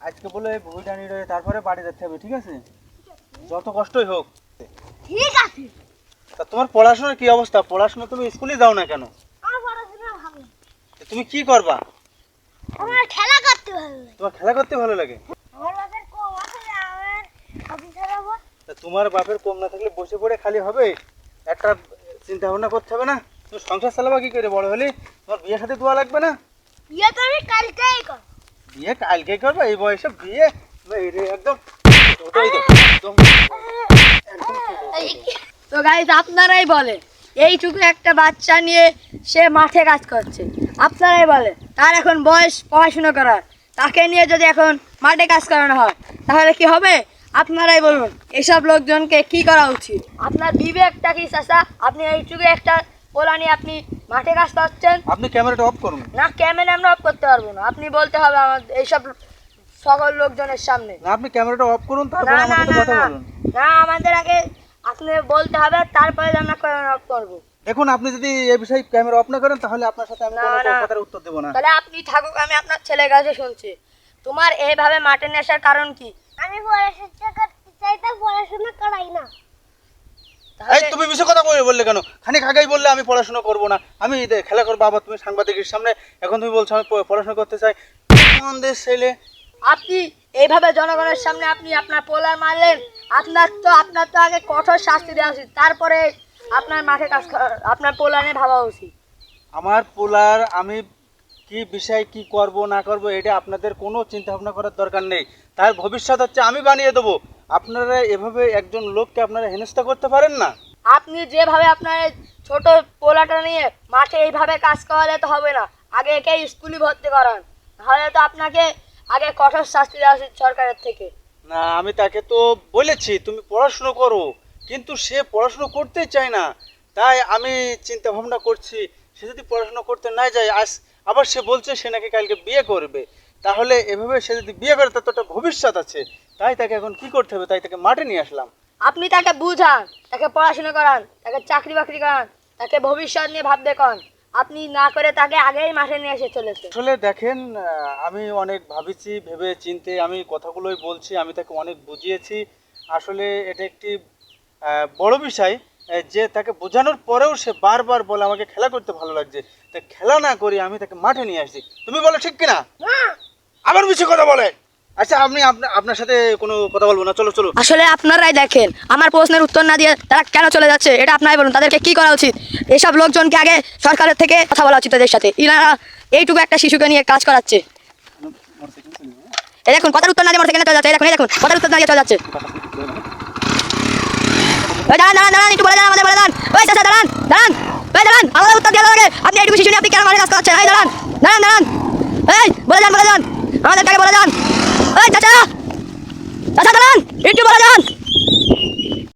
আজকে বলে ভুইটা নিয়ে তারপরে বাড়ি যেতে হবে ঠিক আছে? যত কষ্টই হোক। ঠিক আছে। তা তোমার পড়াশোনার কি অবস্থা? পড়াশোনা তুমি স্কুলে যাও না কেন? তুমি কি করবা? আমার খেলা করতে ভালো লাগে। তোমার খেলা করতে ভালো লাগে? আমার বাপের কম আছে আমার অফিসার হব। তোমার বাপের কম না থাকলে বসে পড়ে খালি হবে? একটা চিন্তা ভাবনা করতে হবে না? তুমি সংসার চালাবা কি করে বড় হলে? তোমার বিয়ের সাথে দোয়া লাগবে না? বিয়ে তো আমি কালকেই কর বিয়ে কালকে করবা এই বয়সে বিয়ে? একদম তো, গাইজ আপনারাই বলে এইটুকু একটা বাচ্চা নিয়ে সে মাঠে কাজ করছে। আপনারাই বলে তার এখন বয়স পড়াশুনো করার। তাকে নিয়ে যদি এখন মাঠে কাজ করানো হয় তাহলে কি হবে? আপনারাই বলুন এসব লোকজনকে কি করা উচিত? আপনার বিবেকটা কি চাষা আপনি এইটুকু একটা পোলা নিয়ে আপনি মাঠে কাজ করছেন আপনি ক্যামেরাটা অফ করুন। না ক্যামেরা আমরা অফ করতে পারব না। আপনি বলতে হবে আমার এইসব সকল লোকজনের সামনে। না আপনি ক্যামেরাটা অফ করুন তারপরে না আমার না সাথে কথা বলুন। না আমাদের আগে আপনি বলতে হবে তারপরে আমরা ক্যামেরা অফ করব। দেখুন আপনি যদি এই বিষয়ে ক্যামেরা অফ না করেন তাহলে আপনার সাথে আমি কোনো কথার উত্তর দেবো না। তাহলে আপনি থাকুক আমি আপনার ছেলের কাছে শুনছি। তোমার এইভাবে মাঠে নিয়ে আসার কারণ কি? আমি পড়াশোনা করতে চাই তো পড়াশোনা করাই না। এই তুমি বিষয় কথা বলে বললে কেন? খানিক আগেই বললে আমি পড়াশোনা করব না। আমি খেলা করব আবার তুমি সাংবাদিকের সামনে। এখন তুমি বলছো আমি পড়াশোনা করতে চাই। আমাদের ছেলে? আপনি এইভাবে জনগণের সামনে আপনি আপনার পোলার মারলেন আপনার তো আপনার তো আগে কঠোর শাস্তি দেওয়া উচিত। তারপরে আপনার মাঠে কাজ আপনার পোলা নিয়ে ভাবা উচিত। আমার পোলার আমি কি বিষয় কি করব না করব এটা আপনাদের কোনো চিন্তা ভাবনা করার দরকার নেই। তার ভবিষ্যৎ হচ্ছে আমি বানিয়ে দেবো। আপনারা এভাবে একজন লোককে আপনারা হেনস্থা করতে পারেন না? আপনি যেভাবে আপনার ছোট পোলাটা নিয়ে মাঠে এইভাবে কাজ করালে তো হবে না। আগে একে স্কুলে ভর্তি করান। তাহলে তো আপনাকে আগে কঠোর শাস্তি দেওয়া উচিত সরকারের থেকে। না আমি তাকে তো বলেছি তুমি পড়াশুনো করো। কিন্তু সে পড়াশুনো করতে চায় না। তাই আমি চিন্তা ভাবনা করছি সে যদি পড়াশোনা করতে না যায় আজ আবার সে বলছে সে নাকি কালকে বিয়ে করবে। তাহলে এভাবে সে যদি বিয়ে করে তার তো একটা ভবিষ্যৎ আছে। তাই তাকে এখন কি করতে হবে? তাই তাকে মাঠে নিয়ে আসলাম। আপনি তাকে বুঝান তাকে পড়াশোনা করান তাকে চাকরি বাকরি করান তাকে ভবিষ্যৎ নিয়ে ভাববে কন। আপনি না করে তাকে আগেই মাঠে নিয়ে এসে চলেছে আসলে দেখেন আমি অনেক ভাবিছি ভেবে চিনতে আমি কথাগুলোই বলছি আমি তাকে অনেক বুঝিয়েছি। আসলে এটা একটি বড় বিষয় যে তাকে বোঝানোর পরেও সে বারবার বলে আমাকে খেলা করতে ভালো লাগছে। তা খেলা না করি আমি তাকে মাঠে নিয়ে আসছি। তুমি বলো ঠিক কিনা? আবার বেশি কথা বলে। আচ্ছা আপনি আপনার সাথে কোনো কথা বলব না। চলো চলো। আসলে আপনারাই দেখেন, আমার প্রশ্নের উত্তর না দিয়ে তারা কেন চলে যাচ্ছে, এটা আপনারাই বলুন, তাদেরকে কি করা উচিত? এসব লোকজনকে আগে সরকারের থেকে কথা বলা উচিত তাদের সাথে। ইনারা এইটুকু একটা শিশুকে নিয়ে কাজ করাচ্ছে। এই দেখুন, কথার উত্তর না দিয়ে সাইকেলে চলে যাচ্ছে দেখুন দেখুন, কথার উত্তর না দিয়ে চলে যাচ্ছে। আমাদের বলে ওই আমাদের উত্তর আপনি এইটুকু শিশু নিয়ে আপনি কেন কাজ বলে যান, বলে বলে যান। ওই চাচা চাচা দাঁড়ান একটু বলে যান